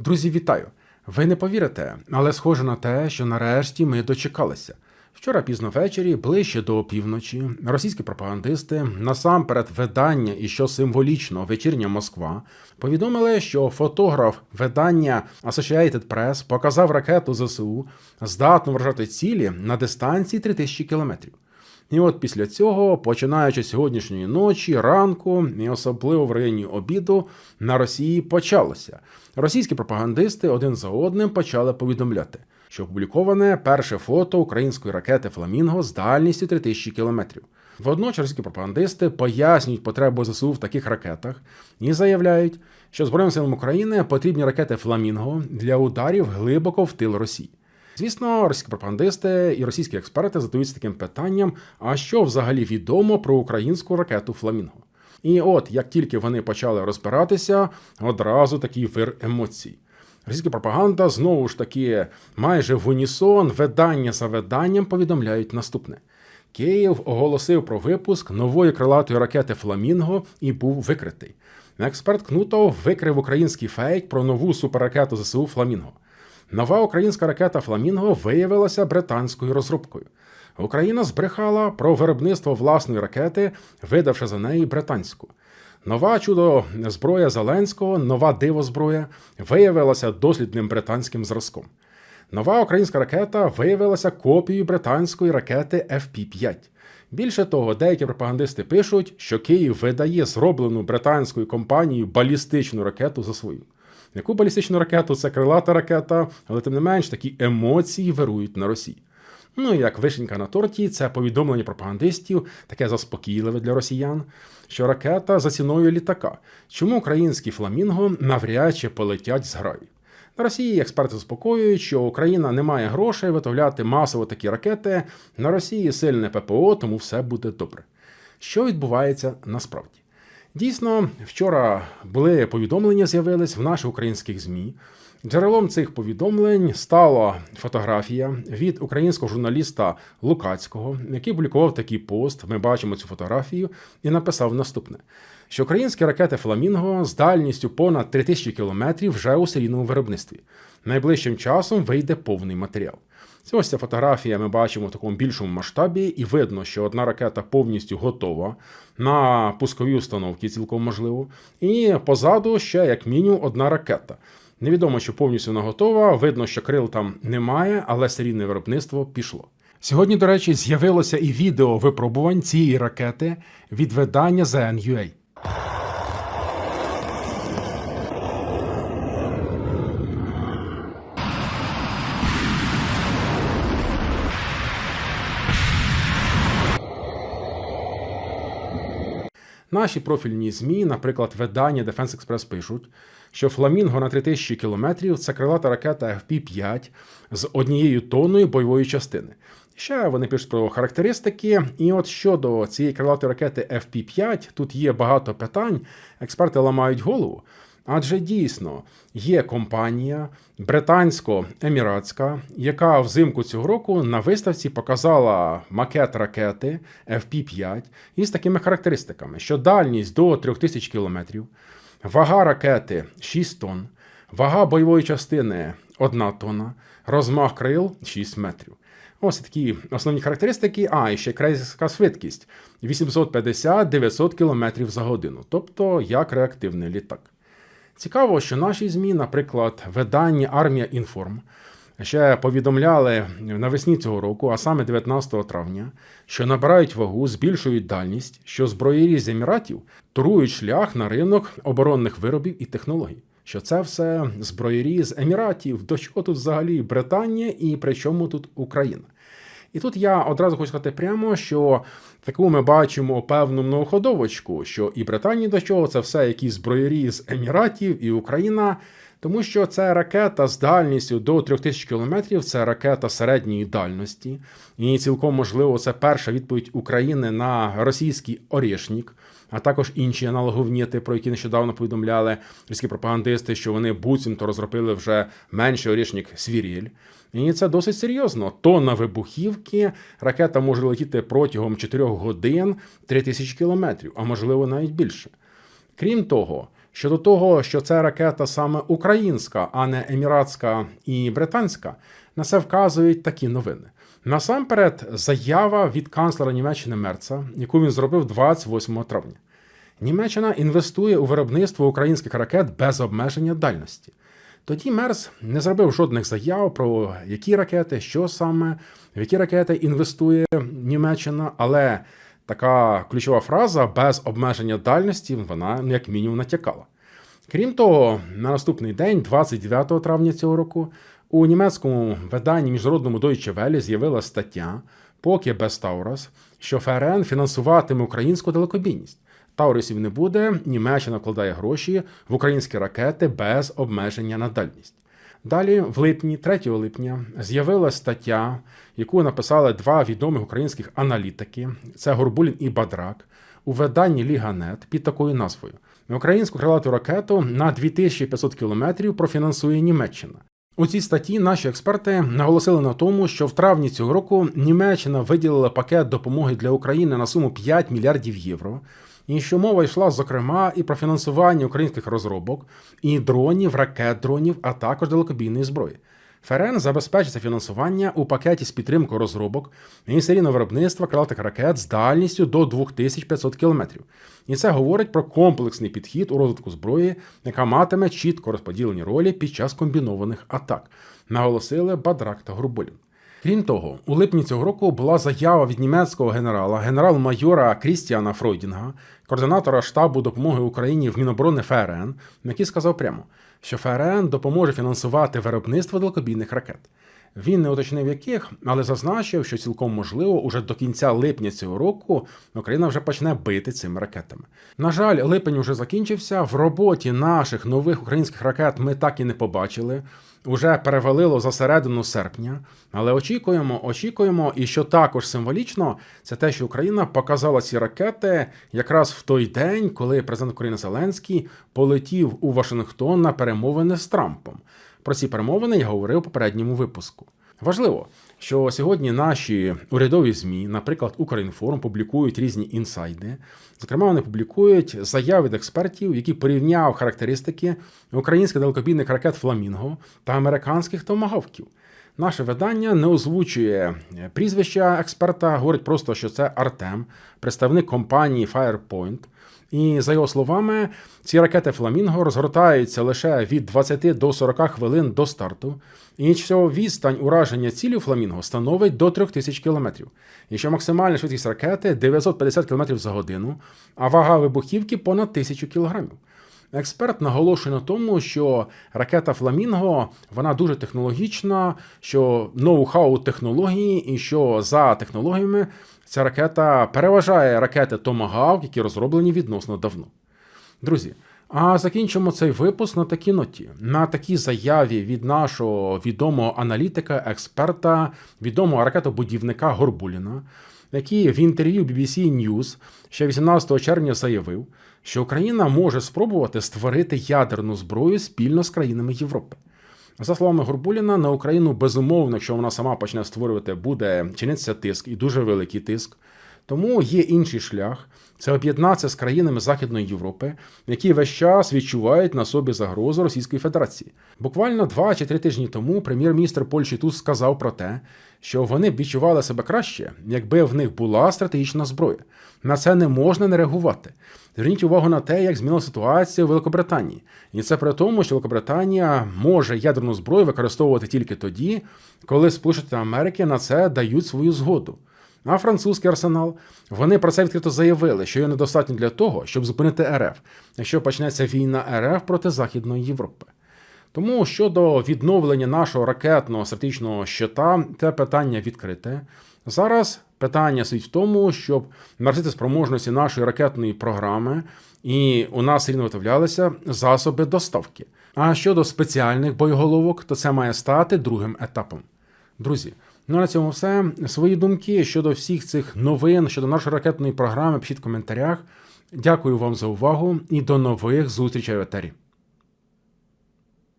Друзі, вітаю! Ви не повірите, але схоже на те, що нарешті ми дочекалися. Вчора пізно ввечері, ближче до опівночі, російські пропагандисти, насамперед видання і що символічно вечірня Москва, повідомили, що фотограф видання Associated Press показав ракету ЗСУ, здатну вражати цілі на дистанції 3000 кілометрів. І от після цього, починаючи сьогоднішньої ночі, ранку і особливо в районі обіду, на Росії почалося. Російські пропагандисти один за одним почали повідомляти, що опубліковане перше фото української ракети Фламінго з дальністю 3000 кілометрів. Водночас російські пропагандисти пояснюють потребу ЗСУ в таких ракетах і заявляють, що Збройним силам України потрібні ракети Фламінго для ударів глибоко в тил Росії. Звісно, російські пропагандисти і російські експерти задаються таким питанням: а що взагалі відомо про українську ракету Фламінго? І от як тільки вони почали розбиратися, одразу такий вир емоцій. Російська пропаганда знову ж таки майже в унісон видання за виданням повідомляють наступне: Київ оголосив про випуск нової крилатої ракети Фламінго і був викритий. Експерт Кнутов викрив український фейк про нову суперракету ЗСУ Фламінго. Нова українська ракета Фламінго виявилася британською розробкою. Україна збрехала про виробництво власної ракети, видавши за неї британську. Нова чудо зброя Зеленського, нова дивозброя, виявилася дослідним британським зразком. Нова українська ракета виявилася копією британської ракети FP-5. Більше того, деякі пропагандисти пишуть, що Київ видає зроблену британською компанією балістичну ракету за свою. Яку балістичну ракету це крилата ракета, але тим не менш такі емоції вирують на Росії. Ну і як вишенька на торті, це повідомлення пропагандистів, таке заспокійливе для росіян, що ракета за ціною літака. Чому українські фламінго навряд чи полетять з граю? На Росії експерти заспокоюють, що Україна не має грошей виготовляти масово такі ракети. На Росії сильне ППО, тому все буде добре. Що відбувається насправді? Дійсно, вчора були повідомлення, з'явились в наших українських ЗМІ. Джерелом цих повідомлень стала фотографія від українського журналіста Лукацького, який публікував такий пост. Ми бачимо цю фотографію, і написав наступне: що українські ракети Фламінго з дальністю понад 3000 кілометрів вже у серійному виробництві. Найближчим часом вийде повний матеріал. Це ось ця фотографія ми бачимо в такому більшому масштабі, і видно, що одна ракета повністю готова на пускові установки, цілком можливо. І позаду ще, як мінімум, одна ракета. Невідомо, що повністю вона готова. Видно, що крил там немає, але серійне виробництво пішло. Сьогодні, до речі, з'явилося і відео випробувань цієї ракети від видання ZNUA. Наші профільні ЗМІ, наприклад, видання Defense Express пишуть, що Фламінго на 3000 кілометрів це крилата ракета FP-5 з однією тонною бойової частини. Ще вони пишуть про характеристики. І от щодо цієї крилатої ракети FP-5, тут є багато питань, експерти ламають голову. Адже дійсно є компанія британсько-еміратська, яка взимку цього року на виставці показала макет ракети FP-5 із такими характеристиками, що дальність до 3000 км, вага ракети 6 тонн, вага бойової частини 1 тонна, розмах крил 6 метрів. Ось такі основні характеристики. А, і ще крейсерська швидкість 850-900 км за годину, тобто як реактивний літак. Цікаво, що наші ЗМІ, наприклад, видання Армія Інформ ще повідомляли навесні цього року, а саме 19 травня, що набирають вагу, збільшують дальність, що зброєрі з Еміратів турують шлях на ринок оборонних виробів і технологій. Що це все зброєрі з Еміратів, до чого тут взагалі Британія і при чому тут Україна? І тут я одразу хочу сказати прямо, що таку ми бачимо певну многоходовочку, що і Британія до чого це все якісь зброєрі з Еміратів, і Україна. Тому що це ракета з дальністю до 3000 кілометрів, це ракета середньої дальності. І цілком можливо, це перша відповідь України на російський Орішнік, а також інші аналоговніти, про які нещодавно повідомляли російські пропагандисти, що вони буцімто розробили вже менший Орішнік Свіріль. І це досить серйозно. Тонна вибухівки ракета може летіти протягом 4 годин 3000 кілометрів, а можливо навіть більше. Крім того, Щодо того, що це ракета саме українська, а не еміратська і британська, на це вказують такі новини. Насамперед, заява від канцлера Німеччини Мерца, яку він зробив 28 травня. Німеччина інвестує у виробництво українських ракет без обмеження дальності. Тоді Мерс не зробив жодних заяв про які ракети, що саме, в які ракети інвестує Німеччина, але така ключова фраза без обмеження дальності вона як мінімум натякала. Крім того, на наступний день, 29 травня цього року, у німецькому виданні міжнародному Deutsche Welle з'явилася стаття поки без Таурас, що ФРН фінансуватиме українську далекобійність. Таурисів не буде, Німеччина вкладає гроші в українські ракети без обмеження на дальність. Далі, в липні, 3 липня, з'явилася стаття, яку написали два відомих українських аналітики: це Горбулін і Бадрак, у виданні Ліганет під такою назвою: Українську крилату ракету на 2500 кілометрів профінансує Німеччина. У цій статті наші експерти наголосили на тому, що в травні цього року Німеччина виділила пакет допомоги для України на суму 5 мільярдів євро. І що мова йшла, зокрема, і про фінансування українських розробок, і дронів, ракет дронів, а також далекобійної зброї. ФРН забезпечиться фінансування у пакеті з підтримкою розробок і серійного виробництва крилатих ракет з дальністю до 2500 км. І це говорить про комплексний підхід у розвитку зброї, яка матиме чітко розподілені ролі під час комбінованих атак, наголосили Бадрак та Груболін. Крім того, у липні цього року була заява від німецького генерала, генерал-майора Крістіана Фройдінга, координатора штабу допомоги Україні в Міноборони ФРН, який сказав прямо, що ФРН допоможе фінансувати виробництво далекобійних ракет. Він не уточнив яких, але зазначив, що цілком можливо, уже до кінця липня цього року Україна вже почне бити цими ракетами. На жаль, липень вже закінчився. В роботі наших нових українських ракет ми так і не побачили. Уже перевалило за середину серпня, але очікуємо, очікуємо, і що також символічно, це те, що Україна показала ці ракети якраз в той день, коли президент України Зеленський полетів у Вашингтон на перемовини з Трампом. Про ці перемовини я говорив у попередньому випуску. Важливо, що сьогодні наші урядові змі, наприклад, Українформ, публікують різні інсайди. Зокрема, вони публікують заяви від експертів, які порівняв характеристики українських далекобійних ракет Фламінго та американських томагавків. Наше видання не озвучує прізвища експерта, говорить просто, що це Артем, представник компанії Firepoint. І за його словами, ці ракети Фламінго розгортаються лише від 20 до 40 хвилин до старту, і що відстань ураження цілі Фламінго становить до 3000 км. І що максимальна швидкість ракети 950 км за годину, а вага вибухівки понад 1000 кг. Експерт наголошує на тому, що ракета Фламінго вона дуже технологічна, що ноу-хау технології, і що за технологіями ця ракета переважає ракети Томагавк, які розроблені відносно давно. Друзі. А закінчимо цей випуск на такій ноті, на такій заяві від нашого відомого аналітика, експерта, відомого ракетобудівника Горбуліна, який в інтерв'ю BBC News ще 18 червня заявив, що Україна може спробувати створити ядерну зброю спільно з країнами Європи. За словами Горбуліна, на Україну безумовно, якщо вона сама почне створювати, буде чиниться тиск і дуже великий тиск. Тому є інший шлях це об'єднатися з країнами Західної Європи, які весь час відчувають на собі загрозу Російської Федерації. Буквально два чи три тижні тому прем'єр-міністр Польщі Туз сказав про те, що вони б відчували себе краще, якби в них була стратегічна зброя. На це не можна не реагувати. Зверніть увагу на те, як змінила ситуація в Великобританії, і це при тому, що Великобританія може ядерну зброю використовувати тільки тоді, коли Сполучені Америки на це дають свою згоду. А французький арсенал вони про це відкрито заявили, що є недостатньо для того, щоб зупинити РФ, якщо почнеться війна РФ проти Західної Європи. Тому щодо відновлення нашого ракетного стратегічного щита, це питання відкрите. Зараз питання суть в тому, щоб наростити спроможності нашої ракетної програми, і у нас рівно виготовлялися засоби доставки. А щодо спеціальних боєголовок, то це має стати другим етапом. Друзі, ну на цьому все. Свої думки щодо всіх цих новин, щодо нашої ракетної програми, пишіть в коментарях. Дякую вам за увагу і до нових зустрічей в етері.